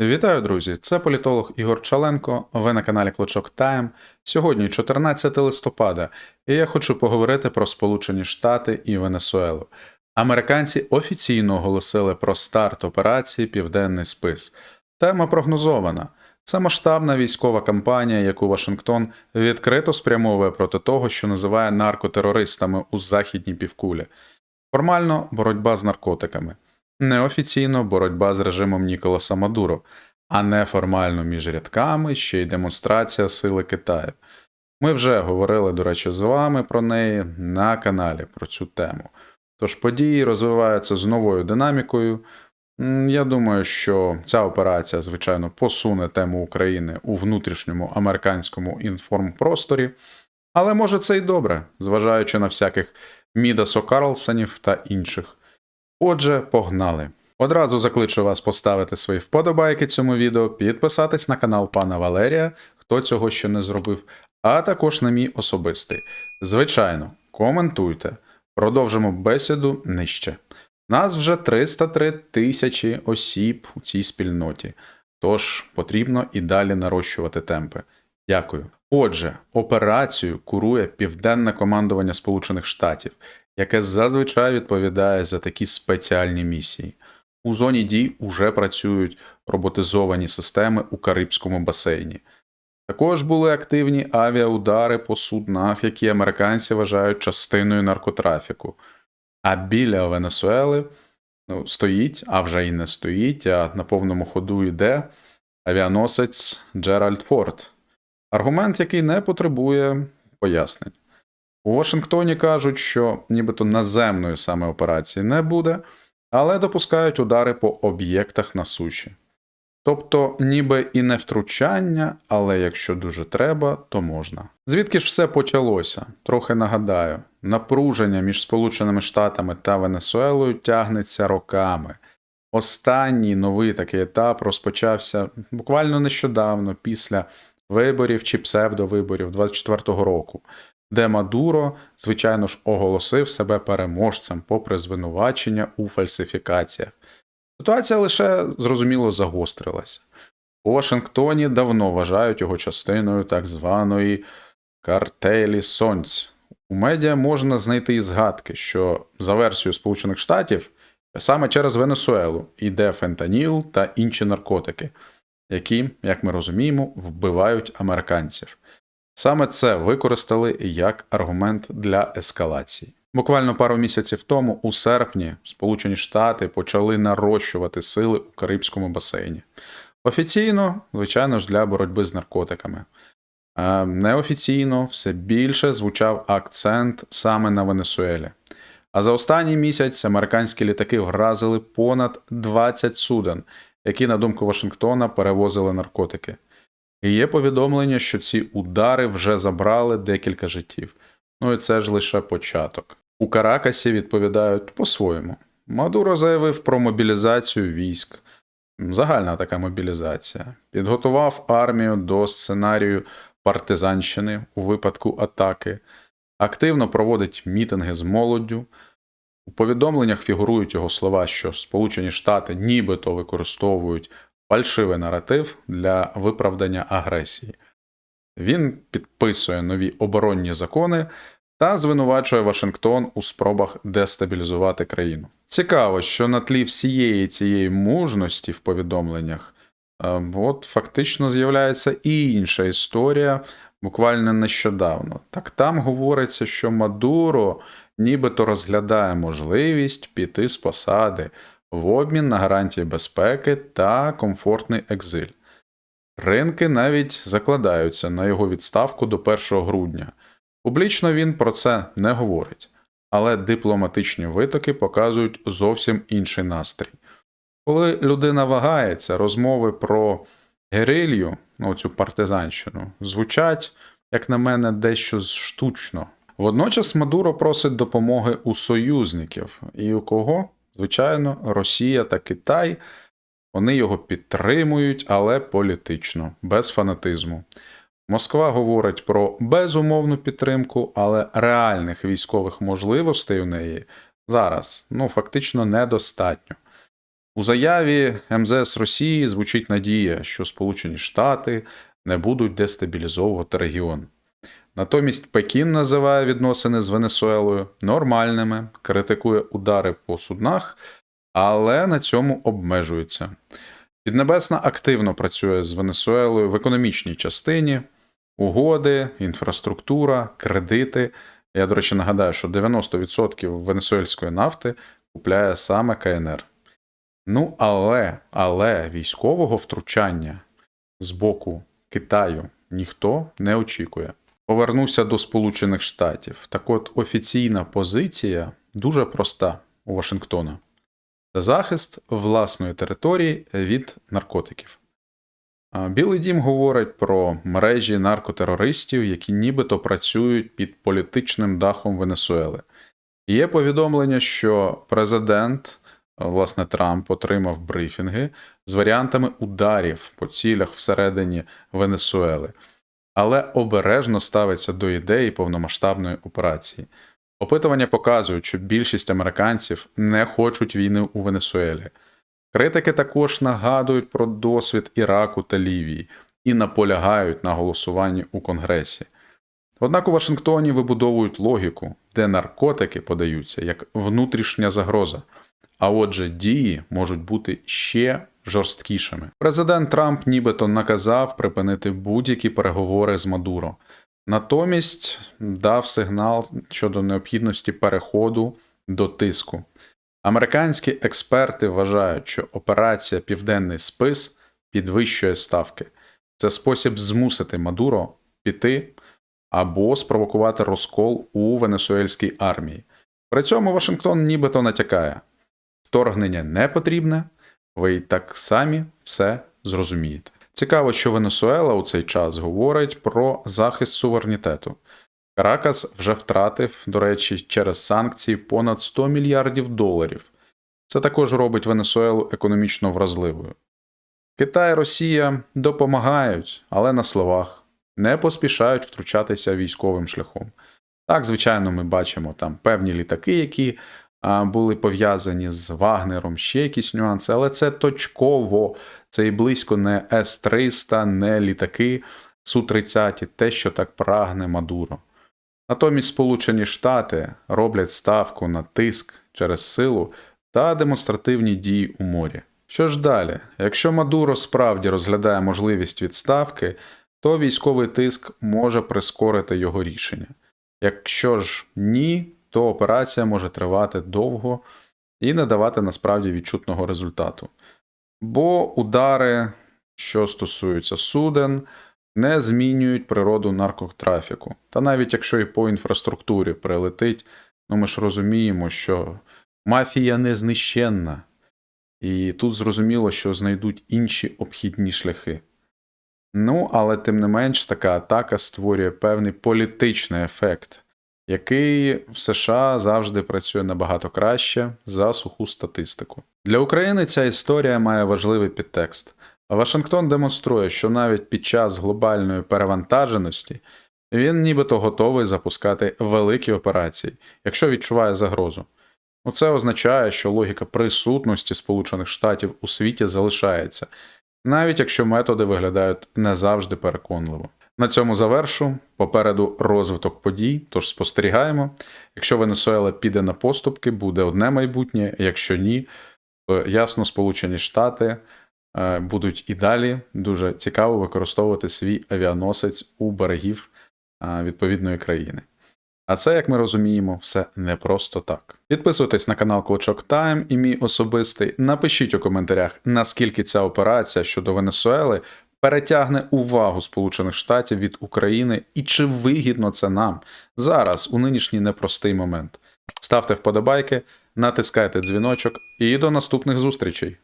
Вітаю, друзі! Це політолог Ігор Чаленко. Ви на каналі Клочок Тайм. Сьогодні 14 листопада, і я хочу поговорити про Сполучені Штати і Венесуелу. Американці офіційно оголосили про старт операції Південний спис. Тема прогнозована. Це масштабна військова кампанія, яку Вашингтон відкрито спрямовує проти того, що називає наркотерористами у західній півкулі. Формально боротьба з наркотиками. Неофіційно боротьба з режимом Ніколаса Мадуро, а неформально між рядками ще й демонстрація сили Китаю. Ми вже говорили, до речі, з вами про неї на каналі про цю тему. Тож події розвиваються з новою динамікою. Я думаю, що ця операція, звичайно, посуне тему України у внутрішньому американському інформпросторі, але може це й добре, зважаючи на всяких Мідасо Карлсонів та інших. Отже, погнали. Одразу закличу вас поставити свої вподобайки цьому відео, підписатись на канал пана Валерія, хто цього ще не зробив, а також на мій особистий. Звичайно, коментуйте. Продовжимо бесіду нижче. Нас вже 303 тисячі осіб у цій спільноті, тож потрібно і далі нарощувати темпи. Дякую. Отже, операцію курує Південне командування Сполучених Штатів, яке зазвичай відповідає за такі спеціальні місії. У зоні дій уже працюють роботизовані системи у Карибському басейні. Також були активні авіаудари по суднах, які американці вважають частиною наркотрафіку. А біля Венесуели ну, стоїть, а вже й не стоїть, а на повному ходу йде авіаносець Джеральд Форд. Аргумент, який не потребує пояснень. У Вашингтоні кажуть, що нібито наземної саме операції не буде, але допускають удари по об'єктах на суші. Тобто, ніби і не втручання, але якщо дуже треба, то можна. Звідки ж все почалося? Трохи нагадаю, напруження між Сполученими Штатами та Венесуелою тягнеться роками. Останній новий такий етап розпочався буквально нещодавно, після виборів чи псевдовиборів 24-го року, де Мадуро, звичайно ж, оголосив себе переможцем попри звинувачення у фальсифікаціях. Ситуація лише зрозуміло загострилася. У Вашингтоні давно вважають його частиною так званої картелі сонць. У медіа можна знайти і згадки, що за версією Сполучених Штатів саме через Венесуелу йде фентаніл та інші наркотики, які, як ми розуміємо, вбивають американців. Саме це використали як аргумент для ескалації. Буквально пару місяців тому, у серпні, Сполучені Штати почали нарощувати сили у Карибському басейні. Офіційно, звичайно ж, для боротьби з наркотиками. А неофіційно все більше звучав акцент саме на Венесуелі. А за останній місяць американські літаки вразили понад 20 суден, які, на думку Вашингтона, перевозили наркотики. І є повідомлення, що ці удари вже забрали декілька життів. Ну і це ж лише початок. У Каракасі відповідають по-своєму. Мадуро заявив про мобілізацію військ, загальна така мобілізація, підготував армію до сценарію партизанщини у випадку атаки, активно проводить мітинги з молоддю. У повідомленнях фігурують його слова, що Сполучені Штати нібито використовують фальшивий наратив для виправдання агресії. Він підписує нові оборонні закони та звинувачує Вашингтон у спробах дестабілізувати країну. Цікаво, що на тлі всієї цієї мужності в повідомленнях, е, от фактично з'являється і інша історія, буквально нещодавно. Так там говориться, що Мадуро нібито розглядає можливість піти з посади в обмін на гарантії безпеки та комфортний екзиль. Ринки навіть закладаються на його відставку до 1 грудня. Публічно він про це не говорить, але дипломатичні витоки показують зовсім інший настрій. Коли людина вагається, розмови про герилью, ну цю партизанщину, звучать, як на мене, дещо штучно. Водночас Мадуро просить допомоги у союзників. І у кого? Звичайно, Росія та Китай. Вони його підтримують, але політично, без фанатизму. Москва говорить про безумовну підтримку, але реальних військових можливостей у неї зараз ну фактично недостатньо. У заяві МЗС Росії звучить надія, що Сполучені Штати не будуть дестабілізовувати регіон. Натомість Пекін називає відносини з Венесуелою нормальними, критикує удари по суднах, але на цьому обмежується. Піднебесна активно працює з Венесуелою в економічній частині, угоди, інфраструктура, кредити. Я, до речі, нагадаю, що 90% венесуельської нафти купляє саме КНР. Ну, але, але військового втручання з боку Китаю ніхто не очікує. Повернуся до Сполучених Штатів. Так от офіційна позиція дуже проста у Вашингтона. Захист власної території від наркотиків. Білий дім говорить про мережі наркотерористів, які нібито працюють під політичним дахом Венесуели. Є повідомлення, що президент, власне, Трамп отримав брифінги з варіантами ударів по цілях всередині Венесуели, але обережно ставиться до ідеї повномасштабної операції. Опитування показують, що більшість американців не хочуть війни у Венесуелі. Критики також нагадують про досвід Іраку та Лівії і наполягають на голосуванні у Конгресі. Однак у Вашингтоні вибудовують логіку, де наркотики подаються як внутрішня загроза, а отже, дії можуть бути ще жорсткішими. Президент Трамп нібито наказав припинити будь-які переговори з Мадуро. Натомість дав сигнал щодо необхідності переходу до тиску. Американські експерти вважають, що операція Південний спис підвищує ставки. Це спосіб змусити Мадуро піти або спровокувати розкол у венесуельській армії. При цьому Вашингтон нібито натякає: вторгнення не потрібне, ви й так самі все зрозумієте. Цікаво, що Венесуела у цей час говорить про захист суверенітету. Каракас вже втратив, до речі, через санкції понад 100 мільярдів доларів. Це також робить Венесуелу економічно вразливою. Китай і Росія допомагають, але на словах не поспішають втручатися військовим шляхом. Так, звичайно, ми бачимо там певні літаки, які були пов'язані з Вагнером, ще якісь нюанси, але це точково, це і близько не С-300, не літаки Су-30, те, що так прагне Мадуро. Натомість Сполучені Штати роблять ставку на тиск через силу та демонстративні дії у морі. Що ж далі? Якщо Мадуро справді розглядає можливість відставки, то військовий тиск може прискорити його рішення. Якщо ж ні, то операція може тривати довго і не давати насправді відчутного результату. Бо удари, що стосуються суден, не змінюють природу наркотрафіку. Та навіть якщо і по інфраструктурі прилетить, ну ми ж розуміємо, що мафія не знищенна, і тут зрозуміло, що знайдуть інші обхідні шляхи. Ну, але тим не менш, така атака створює певний політичний ефект, який в США завжди працює набагато краще за суху статистику. Для України ця історія має важливий підтекст. Вашингтон демонструє, що навіть під час глобальної перевантаженості він нібито готовий запускати великі операції, якщо відчуває загрозу. Ну, Це означає, що логіка присутності Сполучених Штатів у світі залишається, навіть якщо методи виглядають не завжди переконливо. На цьому завершу. Попереду розвиток подій, тож спостерігаємо. Якщо Венесуела піде на поступки, буде одне майбутнє, якщо ні, то ясно, Сполучені Штати е, будуть і далі дуже цікаво використовувати свій авіаносець у берегів е, відповідної країни. А це, як ми розуміємо, все не просто так. Підписуйтесь на канал Клочок Тайм і мій особистий. Напишіть у коментарях, наскільки ця операція щодо Венесуели перетягне увагу Сполучених Штатів від України і чи вигідно це нам зараз, у нинішній непростий момент. Ставте вподобайки, натискайте дзвіночок і до наступних зустрічей.